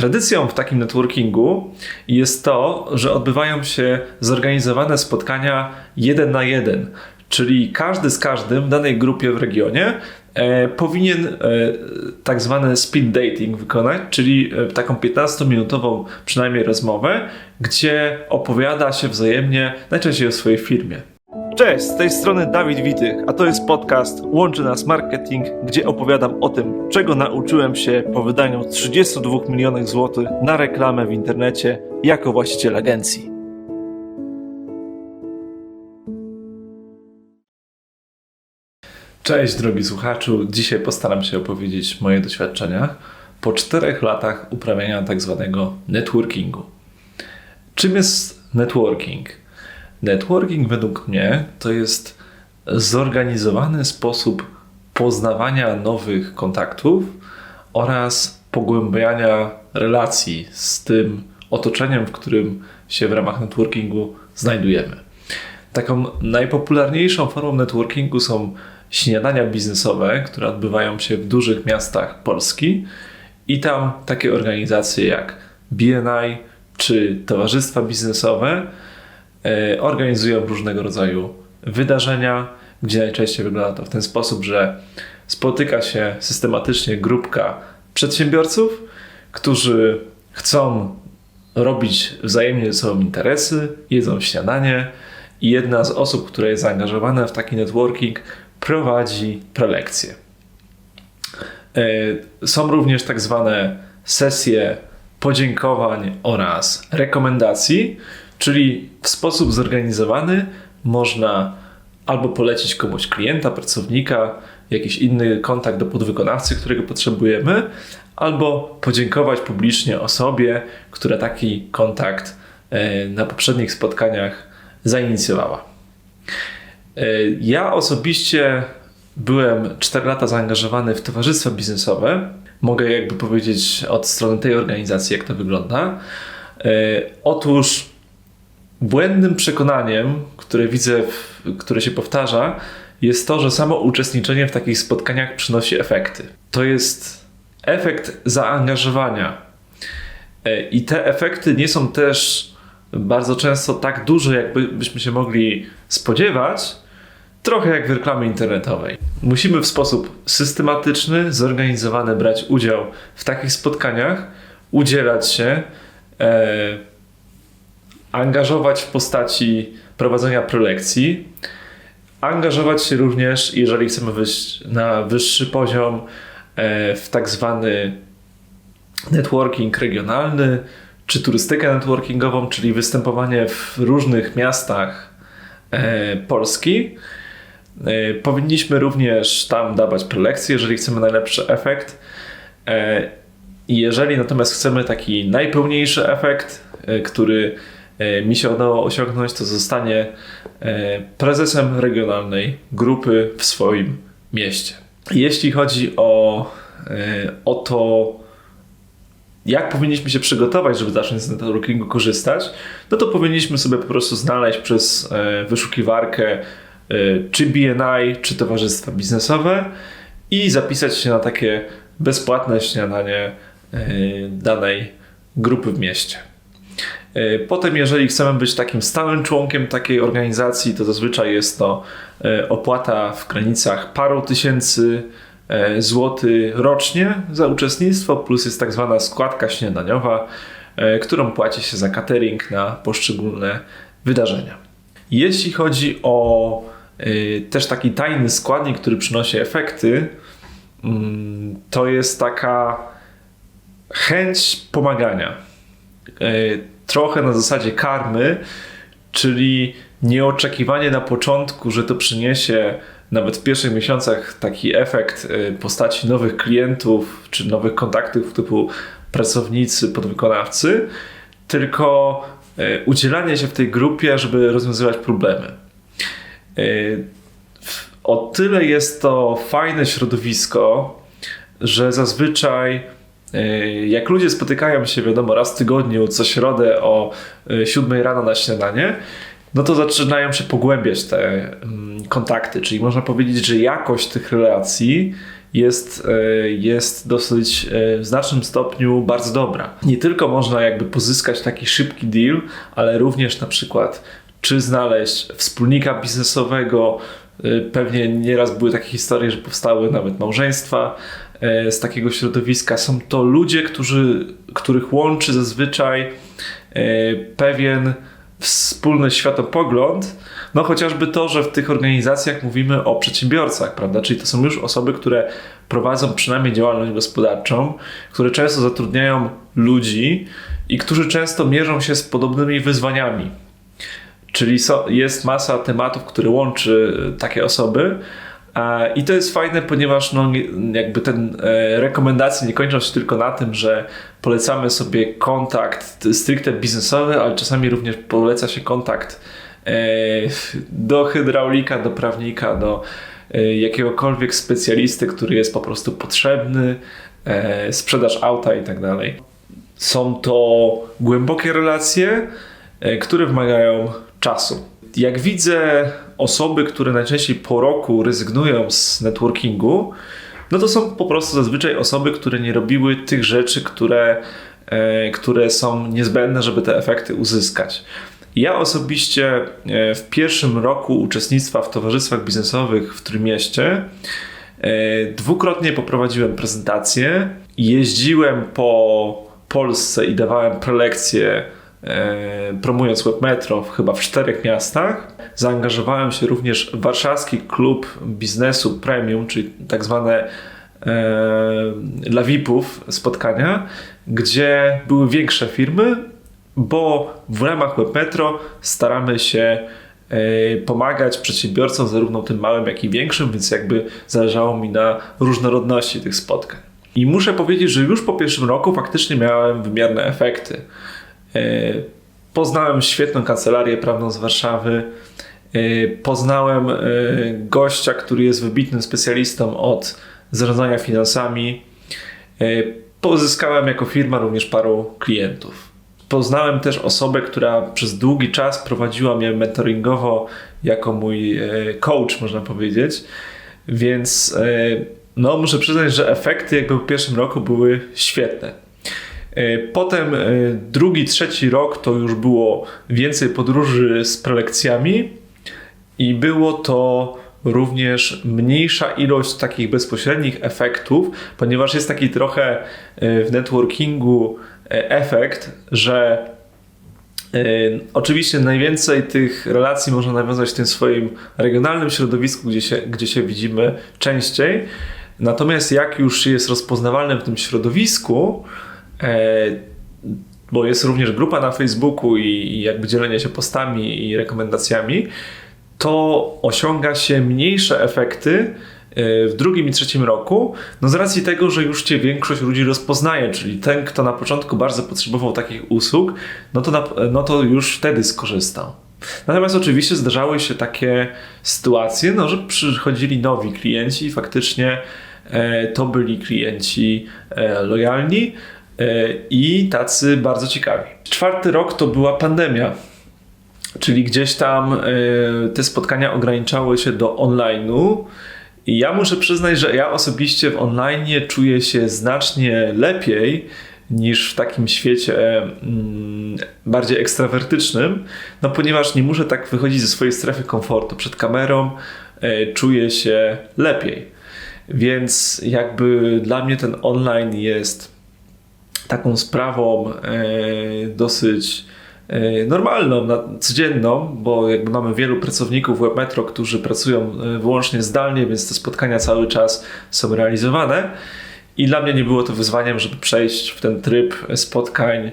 tradycją w takim networkingu jest to, że odbywają się zorganizowane spotkania jeden na jeden, czyli każdy z każdym w danej grupie w regionie e, powinien e, tak zwany speed dating wykonać, czyli e, taką 15-minutową przynajmniej rozmowę, gdzie opowiada się wzajemnie najczęściej o swojej firmie. Cześć, z tej strony Dawid Witych, a to jest podcast Łączy Nas Marketing, gdzie opowiadam o tym, czego nauczyłem się po wydaniu 32 milionów złotych na reklamę w internecie jako właściciel agencji. Cześć drogi słuchaczu, dzisiaj postaram się opowiedzieć moje doświadczenia po czterech latach uprawiania tak zwanego networkingu. Czym jest networking? Networking według mnie to jest zorganizowany sposób poznawania nowych kontaktów oraz pogłębiania relacji z tym otoczeniem, w którym się w ramach networkingu znajdujemy. Taką najpopularniejszą formą networkingu są śniadania biznesowe, które odbywają się w dużych miastach Polski i tam takie organizacje jak BNI czy towarzystwa biznesowe organizują różnego rodzaju wydarzenia, gdzie najczęściej wygląda to w ten sposób, że spotyka się systematycznie grupka przedsiębiorców, którzy chcą robić wzajemnie ze sobą interesy, jedzą śniadanie i jedna z osób, która jest zaangażowana w taki networking, prowadzi prelekcje. E, są również tak zwane sesje podziękowań oraz rekomendacji, czyli w sposób zorganizowany można albo polecić komuś klienta, pracownika, jakiś inny kontakt do podwykonawcy, którego potrzebujemy, albo podziękować publicznie osobie, która taki kontakt e, na poprzednich spotkaniach zainicjowała. E, ja osobiście byłem 4 lata zaangażowany w towarzystwa biznesowe. Mogę jakby powiedzieć od strony tej organizacji, jak to wygląda. E, otóż błędnym przekonaniem, które widzę, które się powtarza, jest to, że samo uczestniczenie w takich spotkaniach przynosi efekty. To jest efekt zaangażowania. E, I te efekty nie są też bardzo często tak duże, jakby byśmy się mogli spodziewać, trochę jak w reklamie internetowej. Musimy w sposób systematyczny, zorganizowany brać udział w takich spotkaniach, udzielać się, e, angażować w postaci prowadzenia prelekcji, angażować się również, jeżeli chcemy wyjść na wyższy poziom, e, w tak zwany networking regionalny, czy turystykę networkingową, czyli występowanie w różnych miastach e, Polski. E, powinniśmy również tam dawać prelekcje, jeżeli chcemy najlepszy efekt. Jeżeli natomiast chcemy taki najpełniejszy efekt, który mi się udało osiągnąć, to zostanie prezesem regionalnej grupy w swoim mieście. Jeśli chodzi o, o to, jak powinniśmy się przygotować, żeby zacząć z networkingu korzystać, no to powinniśmy sobie po prostu znaleźć przez e, wyszukiwarkę e, czy BNI, czy towarzystwa biznesowe i zapisać się na takie bezpłatne śniadanie e, danej grupy w mieście. Potem, jeżeli chcemy być takim stałym członkiem takiej organizacji, to zazwyczaj jest to opłata w granicach paru tysięcy E, złoty rocznie za uczestnictwo, plus jest tak zwana składka śniadaniowa, e, którą płaci się za catering na poszczególne wydarzenia. Jeśli chodzi o e, też taki tajny składnik, który przynosi efekty, mm, to jest taka chęć pomagania. Trochę na zasadzie karmy, czyli nieoczekiwanie na początku, że to przyniesie nawet w pierwszych miesiącach taki efekt y, postaci nowych klientów czy nowych kontaktów typu pracownicy, podwykonawcy, tylko y, udzielanie się w tej grupie, żeby rozwiązywać problemy. Y, o tyle jest to fajne środowisko, że zazwyczaj jak ludzie spotykają się, wiadomo, raz w tygodniu, co środę o 7 rano na śniadanie, no to zaczynają się pogłębiać te mm, kontakty, czyli można powiedzieć, że jakość tych relacji jest, e, jest dosyć e, w znacznym stopniu bardzo dobra. Nie tylko można jakby pozyskać taki szybki deal, ale również na przykład czy znaleźć wspólnika biznesowego. E, pewnie nieraz były takie historie, że powstały nawet małżeństwa z takiego środowiska. Są to ludzie, którzy, których łączy zazwyczaj pewien wspólny światopogląd, no chociażby to, że w tych organizacjach mówimy o przedsiębiorcach, prawda? Czyli to są już osoby, które prowadzą przynajmniej działalność gospodarczą, które często zatrudniają ludzi i którzy często mierzą się z podobnymi wyzwaniami. Czyli jest masa tematów, które łączy takie osoby, i to jest fajne, ponieważ no, jakby ten e, rekomendacje nie kończą się tylko na tym, że polecamy sobie kontakt stricte biznesowy, ale czasami również poleca się kontakt e, do hydraulika, do prawnika, do e, jakiegokolwiek specjalisty, który jest po prostu potrzebny, sprzedaż auta i tak dalej. Są to głębokie relacje, które wymagają czasu. Jak widzę osoby, które najczęściej po roku rezygnują z networkingu, no to są po prostu zazwyczaj osoby, które nie robiły tych rzeczy, które, e, które są niezbędne, żeby te efekty uzyskać. Ja osobiście e, w pierwszym roku uczestnictwa w towarzystwach biznesowych w Trójmieście e, dwukrotnie poprowadziłem prezentacje, jeździłem po Polsce i dawałem prelekcje promując WebMetro chyba w czterech miastach. Zaangażowałem się również w warszawski klub biznesu premium, czyli tak zwane e, dla VIP-ów spotkania, gdzie były większe firmy, bo w ramach WebMetro staramy się e, pomagać przedsiębiorcom, zarówno tym małym, jak i większym, więc jakby zależało mi na różnorodności tych spotkań. I muszę powiedzieć, że już po pierwszym roku faktycznie miałem wymierne efekty. E, poznałem świetną kancelarię prawną z Warszawy. E, poznałem e, gościa, który jest wybitnym specjalistą od zarządzania finansami. Pozyskałem jako firma również paru klientów. Poznałem też osobę, która przez długi czas prowadziła mnie mentoringowo jako mój coach, można powiedzieć. Więc no, muszę przyznać, że efekty jakby w pierwszym roku były świetne. E, potem e, drugi, trzeci rok to już było więcej podróży z prelekcjami i było to również mniejsza ilość takich bezpośrednich efektów, ponieważ jest taki trochę e, w networkingu efekt, że Oczywiście najwięcej tych relacji można nawiązać w tym swoim regionalnym środowisku, gdzie się, gdzie się widzimy częściej. Natomiast jak już jest rozpoznawalne w tym środowisku, bo jest również grupa na Facebooku i jakby dzielenie się postami i rekomendacjami, to osiąga się mniejsze efekty e, w drugim i trzecim roku, no z racji tego, że już cię większość ludzi rozpoznaje, czyli ten, kto na początku bardzo potrzebował takich usług, no to, na, no to już wtedy skorzystał. Natomiast oczywiście zdarzały się takie sytuacje, no, że przychodzili nowi klienci i faktycznie e, to byli klienci e, lojalni, E, i tacy bardzo ciekawi. Czwarty rok to była pandemia. Czyli gdzieś tam e, te spotkania ograniczały się do online'u. I ja muszę przyznać, że ja osobiście w online czuję się znacznie lepiej niż w takim świecie mm, bardziej ekstrawertycznym, no ponieważ nie muszę tak wychodzić ze swojej strefy komfortu. Przed kamerą e, czuję się lepiej. Więc jakby dla mnie ten online jest taką sprawą e, dosyć e, normalną, codzienną, bo jakby mamy wielu pracowników WebMetro, którzy pracują e, wyłącznie zdalnie, więc te spotkania cały czas są realizowane. I dla mnie nie było to wyzwaniem, żeby przejść w ten tryb spotkań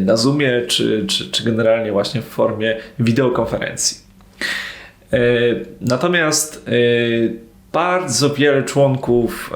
na Zoomie, czy, czy, czy generalnie właśnie w formie wideokonferencji. Natomiast bardzo wiele członków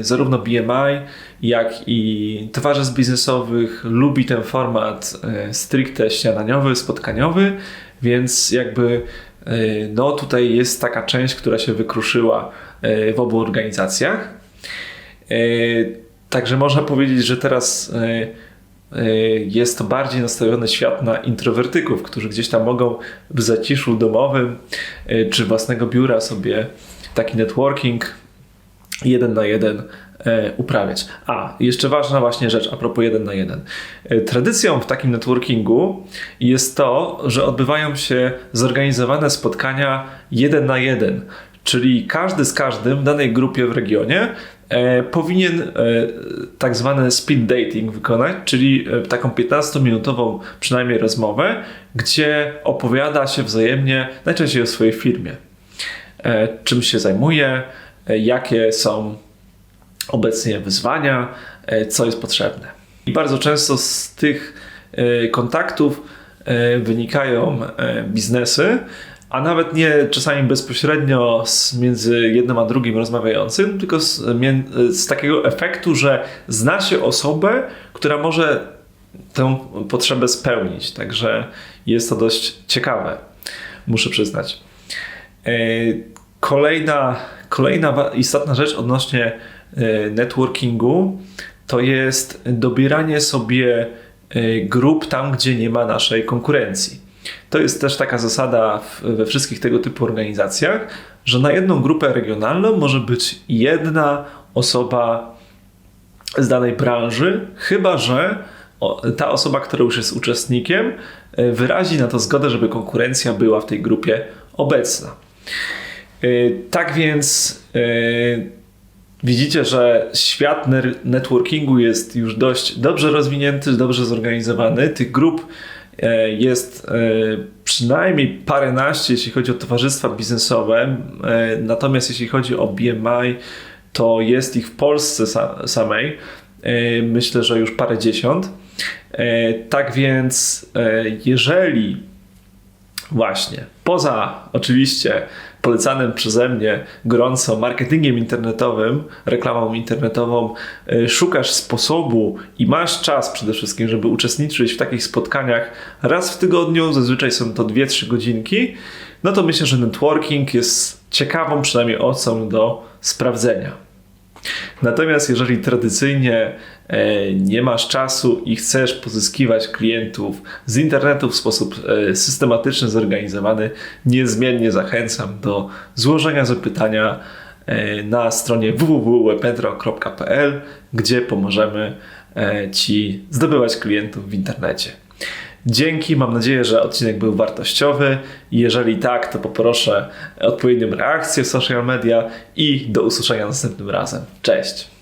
zarówno BMI, jak i towarzystw biznesowych lubi ten format e, stricte śniadaniowy, spotkaniowy, więc jakby e, no tutaj jest taka część, która się wykruszyła e, w obu organizacjach. Także można powiedzieć, że teraz jest to bardziej nastawiony świat na introwertyków, którzy gdzieś tam mogą w zaciszu domowym czy własnego biura sobie taki networking jeden na jeden e, uprawiać. A, jeszcze ważna właśnie rzecz a propos jeden na jeden. E, Tradycją w takim networkingu jest to, że odbywają się zorganizowane spotkania jeden na jeden, czyli każdy z każdym w danej grupie w regionie e, powinien tak zwany speed dating wykonać, czyli taką 15-minutową przynajmniej rozmowę, gdzie opowiada się wzajemnie najczęściej o swojej firmie. Czym się zajmuje, jakie są obecnie wyzwania, e, co jest potrzebne. I bardzo często z tych e, kontaktów e, wynikają e, biznesy, a nawet nie czasami bezpośrednio z, między jednym a drugim rozmawiającym, tylko z, z takiego efektu, że zna się osobę, która może tę potrzebę spełnić. Także jest to dość ciekawe, muszę przyznać. E, Kolejna, kolejna istotna rzecz odnośnie e, networkingu to jest dobieranie sobie e, grup tam, gdzie nie ma naszej konkurencji. To jest też taka zasada we wszystkich tego typu organizacjach, że na jedną grupę regionalną może być jedna osoba z danej branży, chyba że ta osoba, która już jest uczestnikiem, e, wyrazi na to zgodę, żeby konkurencja była w tej grupie obecna. Yy, Tak więc yy, widzicie, że świat networkingu jest już dość dobrze rozwinięty, dobrze zorganizowany. Tych grup yy, jest yy, przynajmniej paręnaście, jeśli chodzi o towarzystwa biznesowe. Yy, Natomiast jeśli chodzi o BMI, to jest ich w Polsce sa- samej. Myślę, że już parę dziesiąt. Tak więc, jeżeli Właśnie. Poza oczywiście polecanym przeze mnie gorąco marketingiem internetowym, reklamą internetową, y, szukasz sposobu i masz czas przede wszystkim, żeby uczestniczyć w takich spotkaniach raz w tygodniu, zazwyczaj są to 2-3 godzinki, no to myślę, że networking jest ciekawą przynajmniej opcją do sprawdzenia. Natomiast jeżeli tradycyjnie e, nie masz czasu i chcesz pozyskiwać klientów z internetu w sposób e, systematyczny, zorganizowany, niezmiennie zachęcam do złożenia zapytania e, na stronie www.webpetro.pl, gdzie pomożemy Ci zdobywać klientów w internecie. Dzięki, mam nadzieję, że odcinek był wartościowy. Jeżeli tak, to poproszę odpowiednią reakcję w social media i do usłyszenia następnym razem. Cześć!